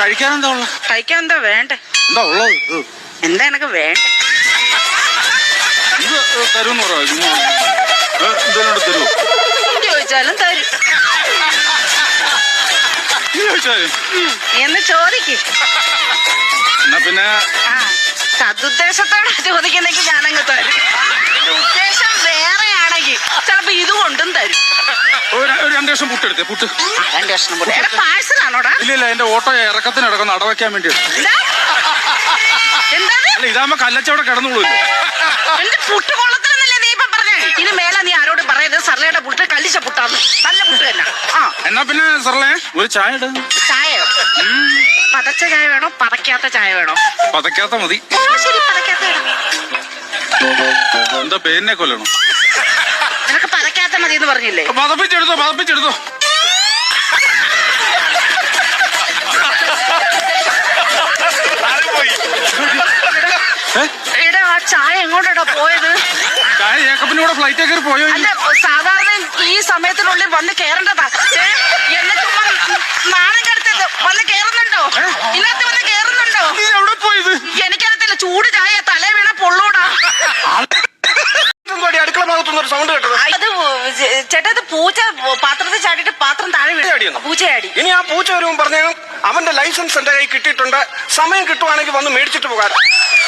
കഴിക്കാൻ എന്താ ഉള്ള? കഴിക്കാൻ എന്താ വേണ്ടേ? എന്താ ഉള്ളത്? എന്താ എനക്ക് വേണ്ട? ഇത് തരുമെന്ന് പറയാം എന്തെങ്കിലും തരുമോ ചോദിച്ചാലും തരും. നീ ചോദിച്ചാലേ? എന്ന് ചോദിക്ക്. എന്നാ പിന്നെ? ആ സതുദ്ദേശത്തോടെ ചോദിക്കുന്നെങ്കിൽ ഞാനങ്ങ് തരും. എന്റെ ഉദ്ദേശം ഒരു പുട്ട് എടുത്തേ ലക്ഷം പുട്ടെടുത്തേ പുട്ട് രണ്ട് കഷ്ണം പൊടി പാഴ്സലാണോടാ? ഇല്ല ഇല്ല എന്റെ ഓട്ടോ ഇറക്കത്തിന് ഇടക്കുന്ന അടവയ്ക്കാൻ വേണ്ടി എന്താ? എന്താണ് അല്ല ഇതാകുമ്പോ കല്ലച്ചവിടെ കിടന്നുള്ളൂ എന്റെ പുട്ട് കൊള്ളത്തിലെന്നല്ലേ നീ ഇപ്പൊ പറഞ്ഞേ? ഇത് മേലെ നീ ആരോടും പറയരുത്? സർലയുടെ പുട്ട് കല്ലിച്ച പുട്ടാന്ന്. നല്ല പുട്ട് തന്നെ. ആ. എന്നാ പിന്നെ സർലേ ഒരു ചായ ഇട. ചായയോ? പതച്ച ചായ വേണോ? പതക്കാത്ത ചായ വേണോ? പതക്കാത്ത മതി. ആ, ശരി പതക്കാത്ത വേണം. എന്താ പേരിനെ കൊല്ലണം? നിനക്ക് മതി എന്ന് പറഞ്ഞില്ലേ? പതപ്പിച്ചെടുത്തോ പതപ്പിച്ചെടുത്തോ? എടാ ആ ചായ എങ്ങോട്ടാ പോയത്? ചായ കൂടെ ഫ്ലൈറ്റ് കയറി പോയോ അല്ല സാധാരണ ഈ സമയത്തിനുള്ളിൽ വന്ന് കേറേണ്ടതാ. ഏ, എന്നെ ചുമ്മാ നാണം കെടുത്തത് വന്ന് കേറുന്നുണ്ടോ? ഇന്നത്തെ വന്ന് കേറുന്നുണ്ടോ? എവിടെ പോയത്? എനിക്കറിയത്തില്ല ചൂട് ചായ തലേ വീണ പൊള്ളൂടാ പൂച്ച പാത്രത്തിൽ ചാടിയിട്ട് പാത്രം താഴെ? വീണു. പൂച്ചയാടി ഇനി ആ പൂച്ച വരുമ്പോൾ പറഞ്ഞു അവന്റെ ലൈസൻസ് എന്റെ കയ്യിൽ കിട്ടിയിട്ടുണ്ട്. സമയം കിട്ടുവാണെങ്കിൽ വന്ന് മേടിച്ചിട്ട് പോകാൻ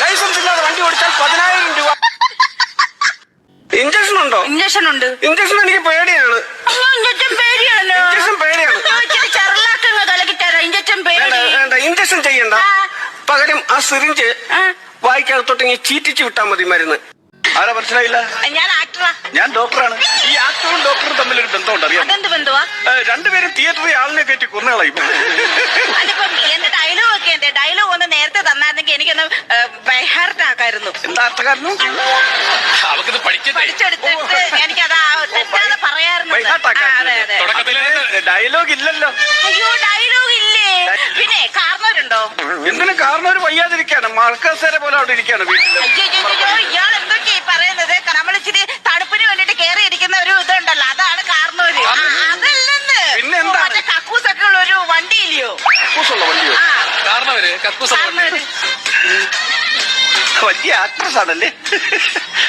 ലൈസൻസ് ഇല്ലാതെ വണ്ടി ഓടിച്ചാൽ പതിനായിരം രൂപ. ഇഞ്ചക്ഷൻ ഉണ്ടോ? ഇഞ്ചക്ഷൻ ഉണ്ട്. ഇഞ്ചക്ഷൻ എനിക്ക് പേടിയാണ്. ഇഞ്ചക്ഷൻ പേടിയാണ്. ഇഞ്ചക്ഷൻ പേടിയാണ് ഇഞ്ചക്ഷൻ ചെയ്യണ്ട. പകരം ആ സിറിഞ്ച് വായിക്കകത്തോട്ടെങ്കിൽ ചീറ്റിച്ച് വിട്ടാൽ മതി മരുന്ന്. ആരാ മനസ്സിലായില്ല? ഞാൻ ആക്ടറാ ഞാൻ ഡോക്ടറാണ് ഈ ആക്ടറും ഡോക്ടറും തമ്മിൽ ഒരു ബന്ധമുണ്ട് അറിയാം അതെന്ത് ബന്ധുവാ? രണ്ടുപേരും തിയേറ്ററിൽ ആളിനെ കയറ്റി കൊന്നുകളയും അതിപ്പം എന്റെ ഡയലോഗ് ഒക്കെ എന്തേ? ഡയലോഗ് ഒന്ന് നേരത്തെ തന്നായിരുന്നെങ്കിൽ എനിക്കൊന്ന് ബൈഹാർട്ട് ആക്കായിരുന്നു. എന്താ അർത്ഥക്കാരനും അവർക്ക് പഠിക്കട്ടെ. പഠിച്ചെടുത്തിട്ട് എനിക്കത് അതാ തെറ്റാതെ അതെ ഡയലോഗ് ഇല്ലല്ലോ. അയ്യോ ഡയലോഗ് ഇല്ലേ? പിന്നെ കാരണവരുണ്ടോ എന്തിനും കാരണവർ വയ്യാതിരിക്കാണ്. മഴക്കസേര പോലെ അവിടെ ഇരിക്കാണ് വീട്ടിൽ അയ്യോ അയ്യോ, അയ്യോ ഇയാൾ എന്തൊക്കെയാ ഈ പറയുന്നത് നമ്മൾ ഇച്ചിരി തണുപ്പിന് വേണ്ടിട്ട് കേറിയിരിക്കുന്ന ഒരു ഇതുണ്ടല്ലോ. അതാണ് ആ, അതല്ലെന്ന്. പിന്നെന്താണ്? മറ്റേ കക്കൂസൊക്കെ ഉള്ള ഒരു വണ്ടി ഇല്ലയോ കക്കൂസുള്ള വണ്ടിയോ? ആ. കാരണവര് വണ്ടി. കാരണവര് വലിയ ആക്ട്രസ് ആണല്ലേ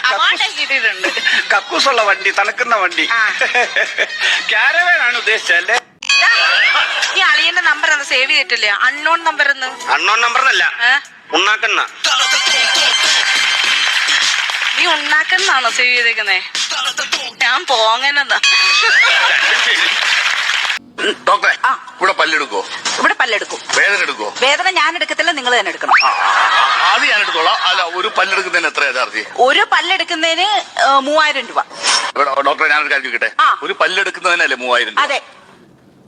അവാർഡ് കിട്ടിയിട്ടുണ്ട് കക്കൂസുള്ള വണ്ടി തണുക്കുന്ന വണ്ടി. ആ. ക്യാരവേൻ ആണ് ഉദ്ദേശിച്ചല്ലേ ഈ അളിയന്റെ നമ്പർ ഒന്ന് സേവ് ചെയ്തിട്ടില്ല? അൺനോൺ നമ്പർ എന്ന്. അണ്ണോൺ നമ്പറിനല്ല. ഏ? ഉണ്ണാക്കുന്ന നീ ഉണ്ടാക്കുന്നാണോ സേവ് ചെയ്തേക്കുന്നേ? ഞാൻ പോങ്ങനെന്നാ. ഡോക്ടറെ ആ. ഇവിടെ പല്ലെടുക്കോ ഇവിടെ പല്ലെടുക്കും. വേദന എടുക്കോ വേദന ഞാൻ എടുക്കത്തില്ല നിങ്ങൾ തന്നെ എടുക്കണം. ആ, ആ, ആ, അത് ഞാൻ എടുത്തോളാം. അല്ല ഒരു പല്ലെടുക്കുന്നതിന് എത്രയാ ചാർജ്? ഒരു പല്ലെടുക്കുന്നതിന് ഏ, മൂവായിരം രൂപ. ഇവിടെ ഡോക്ടറെ ഞാനൊരു കാര്യം ചോദിക്കട്ടെ? ആ. ഒരു പല്ലെടുക്കുന്നതിനല്ലേ മൂവായിരം രൂപ? അതെ.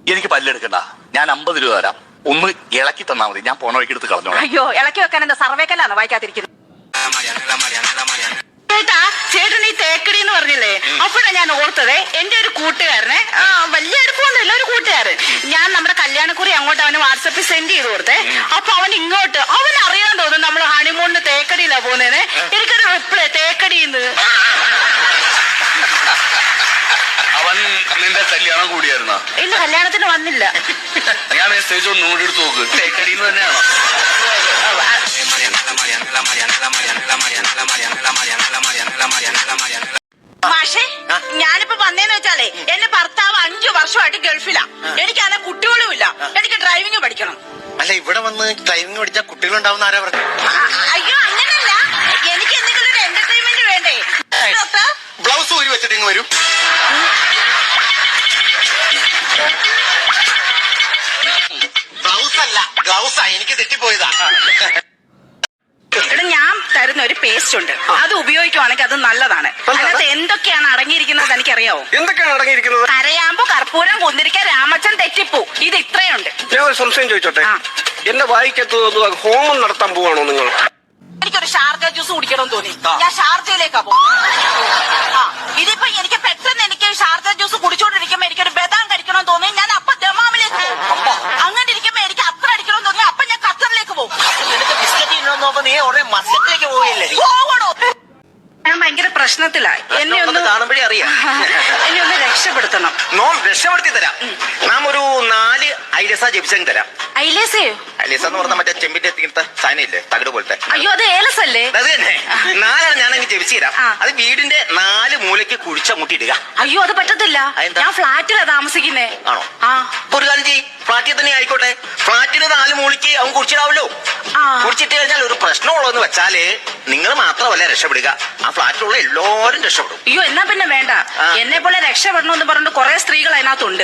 എനിക്ക് പല്ലെടുക്കണ്ട. ഞാൻ അമ്പത് രൂപ തരാം. ഒന്ന് ഇളക്കി തന്നാ മതി. ഞാൻ പോണ വഴിക്ക് എടുത്ത് കളഞ്ഞോളാം. അയ്യോ ഇളക്കി വെക്കാൻ എന്താ സർവേക്കല്ലാണോ വായിക്കാതിരിക്കുന്നത്? തേക്കടി എന്ന് പറഞ്ഞില്ലേ അപ്പോഴാണ് ഞാൻ ഓർത്തത് എന്റെ ഒരു കൂട്ടുകാരനെ ആ, വലിയ അടുപ്പമൊന്നുമില്ല ഒരു കൂട്ടുകാരൻ ഞാൻ നമ്മുടെ കല്യാണക്കുറി അങ്ങോട്ട് അവന് വാട്സപ്പിൽ സെൻഡ് ചെയ്ത് കൊടുത്തേ. അപ്പൊ അവൻ ഇങ്ങോട്ട് അവൻ അറിയാൻ തോന്നുന്നു നമ്മൾ ഹണിമൂണിന് തേക്കടിയിലാ പോകുന്നതിന് എനിക്കൊരു റിപ്ലൈ തേക്കടിന്ന് അവൻ നിന്റെ കല്യാണം കൂടിയായിരുന്ന? ഇല്ല കല്യാണത്തിന് വന്നില്ല. ഞാൻ മെസ്സേജ് ഒന്ന് കൂടി എടുത്ത് നോക്ക്. തേക്കടിന്ന് തന്നെയാണോ? മാഷേ ഞാനിപ്പോ വന്നേന്ന് വെച്ചാലേ എന്റെ ഭർത്താവ് അഞ്ചു വർഷമായിട്ട് ഗൾഫിലാ. എനിക്കാണെ കുട്ടികളും ഇല്ല എനിക്ക് ഡ്രൈവിംഗ് പഠിക്കണം. അല്ല ഇവിടെ വന്ന് ഡ്രൈവിംഗ് പഠിച്ചാൽ കുട്ടികളുണ്ടാവുന്ന ആരാ പറഞ്ഞു? അയ്യോ അങ്ങനല്ല. എനിക്ക് എന്തെങ്കിലും ഒരു എന്റർടൈൻമെന്റ് വേണ്ടേ? ബ്ലൗസ് ഊരി വെച്ചിട്ട് ഇങ്ങ് വരും. ബ്ലൗസ് അല്ല ഗ്ലൗസാ എനിക്ക് തെറ്റിപ്പോയതാ. ഞാൻ ഒരു പേസ്റ്റ് ഉണ്ട്. അത് ഉപയോഗിക്കുവാണെങ്കിൽ അത് നല്ലതാണ്. അതിനകത്ത് എന്തൊക്കെയാണ് അടങ്ങിയിരിക്കുന്നത് എനിക്കറിയാവോ? എന്തൊക്കെയാണ് അടങ്ങിയിരിക്കുന്നത്? കരയാമ്പു കർപ്പൂരം കുന്തിരിക്ക രാമച്ചൻ തെറ്റിപ്പൂ. ഇത് ഇത്രയുണ്ട്. ഞാൻ ഒരു സംശയം ചോദിച്ചോട്ടെ. എന്റെ വായിക്കത്ത് ഹോമം നടത്താൻ പോവാണോ നിങ്ങൾ? എനിക്കൊരു ഷാർജ ജ്യൂസ് കുടിക്കണം തോന്നി. ഞാൻ ഷാർജയിലേക്കാ പോകുന്നത്. ഇതിപ്പോ എനിക്ക് പെട്ടെന്ന് എനിക്ക് ഷാർജ ജ്യൂസ് കുടിച്ചോണ്ടിരിക്കുമ്പോ ഭയങ്കര പ്രശ്നത്തിലാ എന്നെ ഒന്ന് കാണുമ്പോഴേ അറിയാം. എന്നെ ഒന്ന് രക്ഷപ്പെടുത്തണം. നോം രക്ഷപ്പെടുത്തി തരാം. നാം ഒരു നാല് ഐലസ ജപിച്ചങ്ങ് തരാം. ഐലേസയോ? അലീസ എന്ന് പറഞ്ഞ മറ്റേ ചെമ്പിന്റെ എത്തിക്കുന്ന സാധനം തകട് പോലത്തെ. അയ്യോ അത് ഏലസ് അല്ലേ അത് തന്നെ. നാലാണ് ഞാൻ അങ്ങ് ജപിച്ചു തരാം. ആ. അത് വീടിന്റെ നാല് മൂലയ്ക്ക് കുഴിച്ച മുട്ടിയിടുക. അയ്യോ അത് പറ്റത്തില്ല. അതെന്താ? ഞാൻ ഫ്ലാറ്റിലാ താമസിക്കുന്നേ. ആണോ? ആ. അപ്പൊ ഒരു കാര്യം ചെയ്യ്. ഫ്ലാറ്റിൽ തന്നെ ആയിക്കോട്ടെ. ഫ്ലാറ്റിന് നാല് മൂളിക്ക് അവൻ കുടിച്ചിടാവല്ലോ ആ. കുടിച്ചിട്ട് കഴിഞ്ഞാൽ ഒരു പ്രശ്നമുള്ളതെന്ന് വെച്ചാൽ നിങ്ങൾ മാത്രമല്ല രക്ഷപ്പെടുക. ആ ഫ്ലാറ്റിലുള്ള എല്ലാവരും രക്ഷപ്പെടും. അയ്യോ എന്നാ പിന്നെ വേണ്ട. എന്നെ പോലെ രക്ഷപ്പെടണം എന്ന് പറഞ്ഞിട്ട് കുറെ സ്ത്രീകൾ അതിനകത്തുണ്ട്.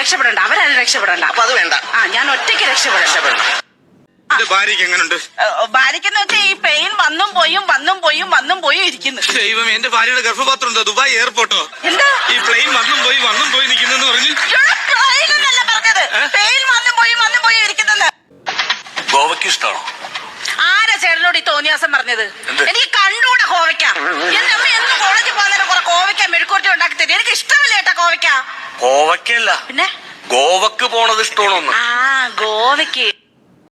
രക്ഷപ്പെടണ്ട. അവരാരും രക്ഷപ്പെടണ്ട. അപ്പൊ അത് വേണ്ട. ആ ഞാൻ ഒറ്റയ്ക്ക് രക്ഷപ്പെടണം ഭാര്യക്ക് ഭാര്യക്കെന്ന് വെച്ചാൽ ഈ പെയിൻ വന്നും പോയും വന്നും പോയും വന്നും പോയും ഇരിക്കുന്നു. ദൈവം എന്റെ ഭാര്യയുടെ ഗർഭപാത്രം എന്താ ദുബായ് എയർപോർട്ടോ? എന്താ? ഈ പ്ലെയിൻ വന്നും പോയി വന്നും പോയി നിൽക്കുന്നെന്ന് പറഞ്ഞു പെയിൻ എന്നല്ല പെയിൻ വന്നും പോയും വന്നും പോയും ഇരിക്കുന്നെന്ന് ഗോവയ്ക്ക് ഇഷ്ടമാണോ ആരാ ചേട്ടനോട് ഈ തോന്നിയാസം പറഞ്ഞത്? എനിക്ക് കണ്ടുകൂടെ കോവയ്ക്ക. എന്റെ അമ്മ എന്ന് കോളേജിൽ പോകുന്നേരം കുറെ കോവയ്ക്ക മെഴുക്കൂട്ടി ഉണ്ടാക്കി തരും. എനിക്ക് ഇഷ്ടമില്ല ഏട്ടാ കോവയ്ക്ക. കോവയ്ക്കല്ല പിന്നെ? ഗോവക്ക് പോണത് ഇഷ്ടമാണോ ആ ഗോവയ്ക്ക്.